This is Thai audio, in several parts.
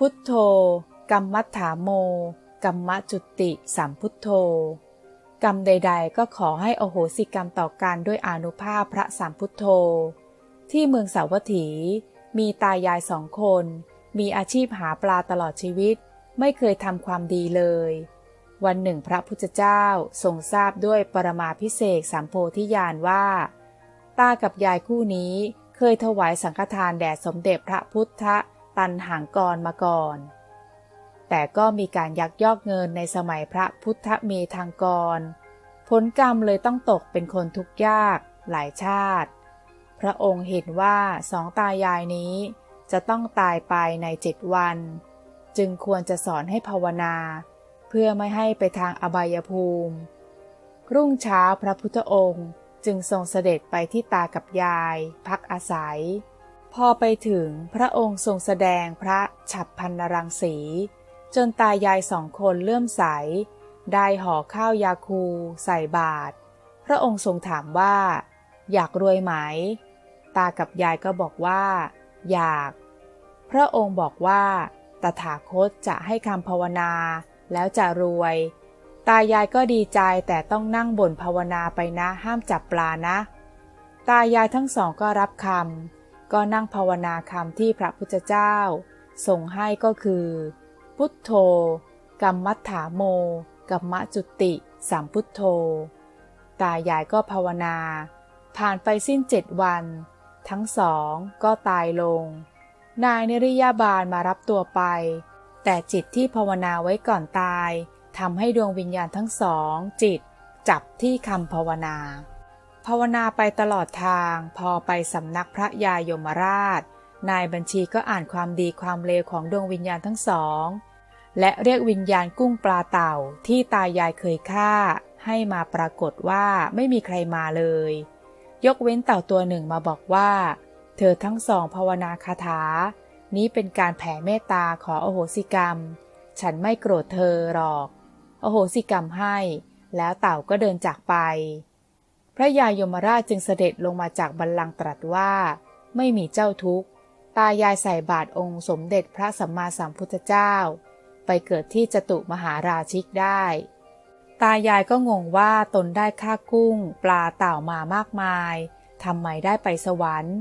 พุทโธกัมมัฏฐาโมกัมมจุติสัมพุทโธ กรรมใด ๆ ก็ขอให้อโหสิกรรมต่อกันด้วยอนุภาพพระสัมพุทโธ ที่เมืองสาวัตถี มีตายายสองคน มีอาชีพหาปลาตลอดชีวิต ไม่เคยทำความดีเลย วันหนึ่งพระพุทธเจ้าทรงทราบด้วยปรมาพิเศษสามโพธิญาณว่า ตากับยายคู่นี้เคยถวายสังฆทานแด่สมเด็จพระพุทธ ตันหางกรมาก่อน แต่ก็มีการยักยอกเงินในสมัยพระพุทธเมธังกร ผลกรรมเลยต้องตกเป็นคนทุกข์ยากหลายชาติ พระองค์เห็นว่าสองตายายนี้จะต้องตายไปในเจ็ดวัน จึงควรจะสอนให้ภาวนา เพื่อไม่ให้ไปทางอบายภูมิ รุ่งเช้าพระพุทธองค์จึงทรงเสด็จไปที่ตากับยาย พักอาศัย พอไปถึงพระองค์ทรงแสดงพระฉับพันนรังสี จนตายายสองคนเลื่อมใส ได้ห่อข้าวยาคู ใส่บาตรพระองค์ทรงถามว่า อยากรวยไหม ตากับยายก็บอกว่า อยาก พระองค์บอกว่า ตถาคตจะให้คำภาวนาแล้วจะรวย ตายายก็ดีใจแต่ต้องนั่งบ่นภาวนาไปนะห้ามจับปลานะ ตายายทั้งสองก็รับคำ ก็นั่งภาวนาคำที่พระพุทธเจ้าส่งให้ก็คือ พุทโธ กัมมัฏฐาโม กัมมะจุติสัมพุทโธ ตายายก็ภาวนา ผ่านไปสิ้นเจ็ดวัน ทั้งสองก็ตายลง นายนิริยาบาลมารับตัวไป แต่จิตที่ภาวนาไว้ก่อนตายทำให้ดวงวิญญาณทั้งสองจิตจับที่คำภาวนา ภาวนาไปตลอดทาง พอไปสำนักพระยายมราช นายบัญชีก็อ่านความดีความเลวของดวงวิญญาณทั้งสอง และเรียกวิญญาณกุ้งปลาเต่าที่ตายายเคยฆ่า ให้มาปรากฏว่าไม่มีใครมาเลย ยกเว้นเต่าตัวหนึ่งมาบอกว่า เธอทั้งสองภาวนาคาถา นี้เป็นการแผ่เมตตาขออโหสิกรรม ฉันไม่โกรธเธอหรอก อโหสิกรรมให้ แล้วเต่าก็เดินจากไป พระยายมราชจึงเสด็จลงมาจากบัลลังก์ตรัสว่า ไม่มีเจ้าทุกข์ ตายายใส่บาตรองค์สมเด็จพระสัมมาสัมพุทธเจ้า ไปเกิดที่จตุมหาราชิกได้ ตายายก็งงว่าตนได้ค่ากุ้ง ปลาเต่ามามากมายทำไมได้ไปสวรรค์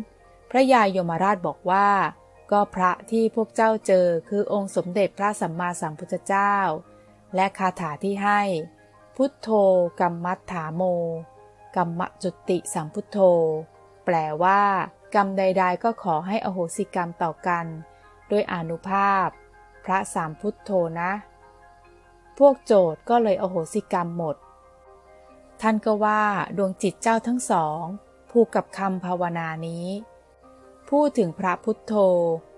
พระยายยมราชบอกว่า ก็พระที่พวกเจ้าเจอคือองค์สมเด็จพระสัมมาสัมพุทธเจ้า และคาถาที่ให้ พุทโธกัมมัฏฐาโม กัมมจุติสัมพุทโธ แปลว่า กรรมใด ๆ ก็ขอให้อโหสิกรรมต่อกัน ด้วยอนุภาพ พระสามพุทโธนะ พวกโจทย์ก็เลยอโหสิกรรมหมด ท่านก็ว่าดวงจิตเจ้าทั้งสอง ผูกกับคำภาวนานี้ พูดถึงพระพุทโธ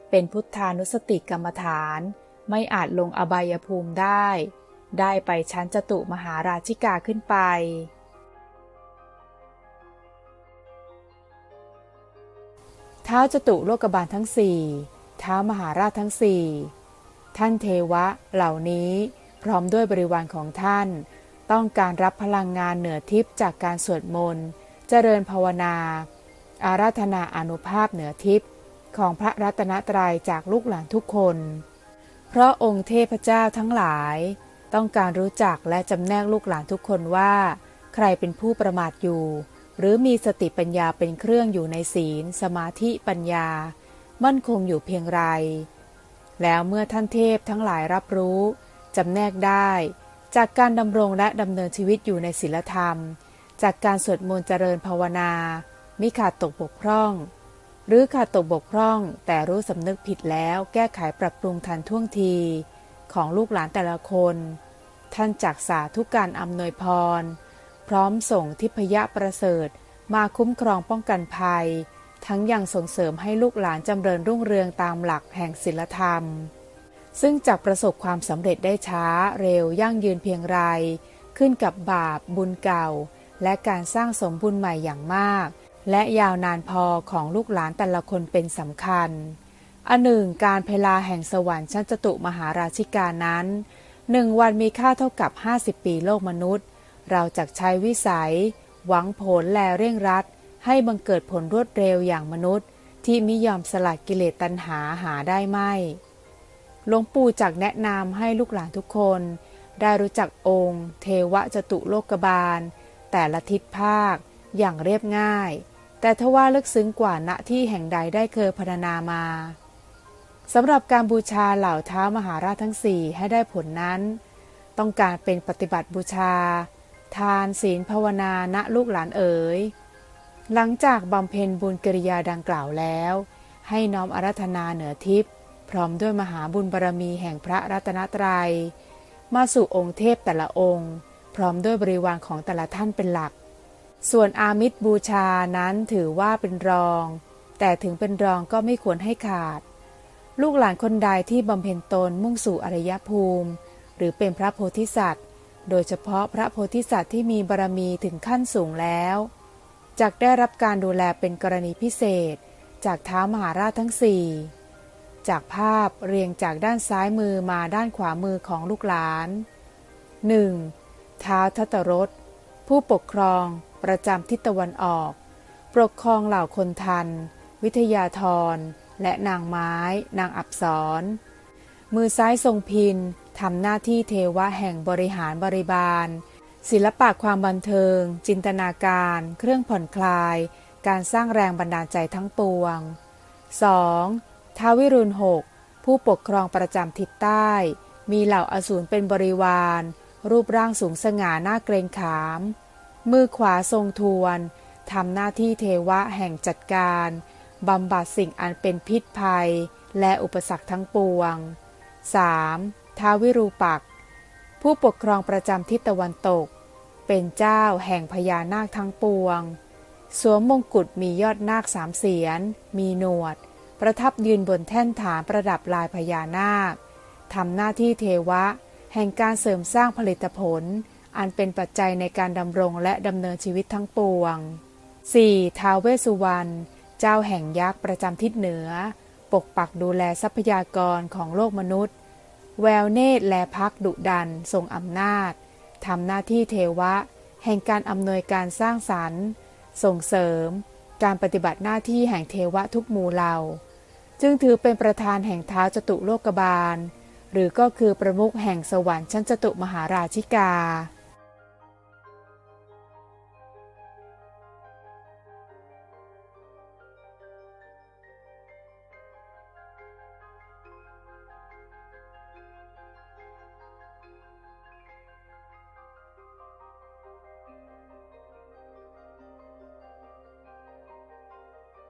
เป็นพุทธานุสติกรรมฐาน ไม่อาจลงอบายภูมิได้ ได้ไปชั้นจตุมหาราชิกาขึ้นไป ท้าจตุโลกบาลทั้งสี่เท้ามหาราชทั้งสี่ท่านเทวะเหล่านี้พร้อมด้วยบริวารของท่าน ต้องการรับพลังงานเหนือทิพย์จากการสวดมนต์ เจริญภาวนา อาราธนาอนุภาพเหนือทิพย์ของพระรัตนตรัยจากลูกหลานทุกคน เพราะองค์เทพเจ้าทั้งหลาย ต้องการรู้จักและจำแนกลูกหลานทุกคนว่า ใครเป็นผู้ประมาทอยู่ หรือมีสติปัญญาเป็นเครื่องอยู่ในศีล สมาธิปัญญา มั่นคงอยู่เพียงไร แล้วเมื่อท่านเทพทั้งหลายรับรู้จำแนกได้ จากการดำรงและดำเนินชีวิตอยู่ในศีลธรรม จากการสวดมนต์เจริญภาวนามิขาดตกบกพร่อง หรือขาดตกบกพร่องแต่รู้สำนึกผิดแล้วแก้ไขปรับปรุงทันท่วงที ของลูกหลานแต่ละคน ท่านจักษาทุกการอำนวยพร พร้อมส่งทิพยะประเสริฐ มาคุ้มครองป้องกันภัย ทั้งยังส่งเสริมให้ลูกหลานจำเริญรุ่งเรืองตามหลักแห่งศีลธรรม ซึ่งจะประสบความสำเร็จได้ช้าเร็วยั่งยืนเพียงไร ขึ้นกับบาปบุญเก่า และการสร้างสมบุญใหม่อย่างมาก และยาวนานพอของลูกหลานแต่ละคนเป็นสำคัญอันหนึ่งการเพลาแห่งสวรรค์ชั้นจตุมหาราชิกานั้นหนึ่งวันมีค่าเท่ากับ 50 ปีโลกมนุษย์ เราจะใช้วิสัย หวังผลแลเร่งรัด ให้บังเกิดผลรวดเร็วอย่างมนุษย์ ที่มิยอมสลัดกิเลสตัณหาหาได้ไม่ หลวงปู่จักแนะนำให้ลูกหลานทุกคน ได้รู้จักองค์ เทวจตุโลกบาล แต่ละทิศภาคอย่างเรียบง่าย แต่ทว่าลึกซึ้งกว่าณที่แห่งใดได้เคยพรรณนามาสำหรับการบูชาเหล่าเท้ามหาราชทั้งสี่ให้ได้ผลนั้น ต้องการเป็นปฏิบัติบูชา ทานศีลภาวนาณลูกหลานเอ๋ย หลังจากบำเพ็ญบุญกิริยาดังกล่าวแล้ว ให้น้อมอารัธนาเหนือทิพย์พร้อมด้วยมหาบุญบารมีแห่งพระรัตนตรยัย มาสู่องค์เทพแต่ละองค์ พร้อมด้วยบริวารของแต่ละท่านเป็นหลัก ส่วนอามิตรบูชานั้นถือว่าเป็นรอง แต่ถึงเป็นรองก็ไม่ควรให้ขาด ลูกหลานคนใดที่บำเพ็ญตนมุ่งสู่อริยภูมิ หรือเป็นพระโพธิสัตว์ โดยเฉพาะพระโพธิสัตว์ที่มีบารมีถึงขั้นสูงแล้วจักได้รับการดูแลเป็นกรณีพิเศษ จากเท้ามหาราชทั้งสี่จากภาพเรียงจากด้านซ้ายมือมาด้านขวามือของลูกหลาน 1. ท้าวทัตรส ผู้ปกครองประจำทิศตะวันออก ปกครองเหล่าคนทัน วิทยาธรและนางไม้ นางอับสรมือซ้ายทรงพิน ทำหน้าที่เทวะแห่งบริหารบริบาล ศิลปะความบันเทิง จินตนาการ เครื่องผ่อนคลาย การสร้างแรงบันดาลใจทั้งปวง 2. ท้าววิรุณหกผู้ปกครองประจำทิศใต้ มีเหล่าอสูรเป็นบริวาร รูปร่างสูงสง่าหน้าเกรงขาม มือขวาทรงทวนทำหน้าที่เทวะแห่งจัดการบำบัดสิ่งอันเป็นพิษภัย และอุปสรรคทั้งปวง 3. ท้าวิรูปักษ์ผู้ปกครองประจำทิศตะวันตก เป็นเจ้าแห่งพญานาคทั้งปวง สวมมงกุฎมียอดนาคสามเสียน มีหนวด ประทับยืนบนแท่นฐานประดับลายพญานาคทำหน้าที่เทวะ แห่งการเสริมสร้างผลิตผล อันเป็นปัจจัยในการดำรงและดำเนินชีวิตทั้งปวง 4. ท้าวเวสุวรรณเจ้าแห่งยักษ์ประจำทิศเหนือ ปกปักดูแลทรัพยากรของโลกมนุษย์ แววเนตรและพักดุดันทรงอำนาจทำหน้าที่เทวะ แห่งการอำนวยการสร้างสรรค์ ส่งเสริม การปฏิบัติหน้าที่แห่งเทวะทุกหมู่เหล่า จึงถือเป็นประธานแห่งท้าจตุโลกบาล หรือก็คือประมุขแห่งสวรรค์ชั้นจตุมหาราชิกา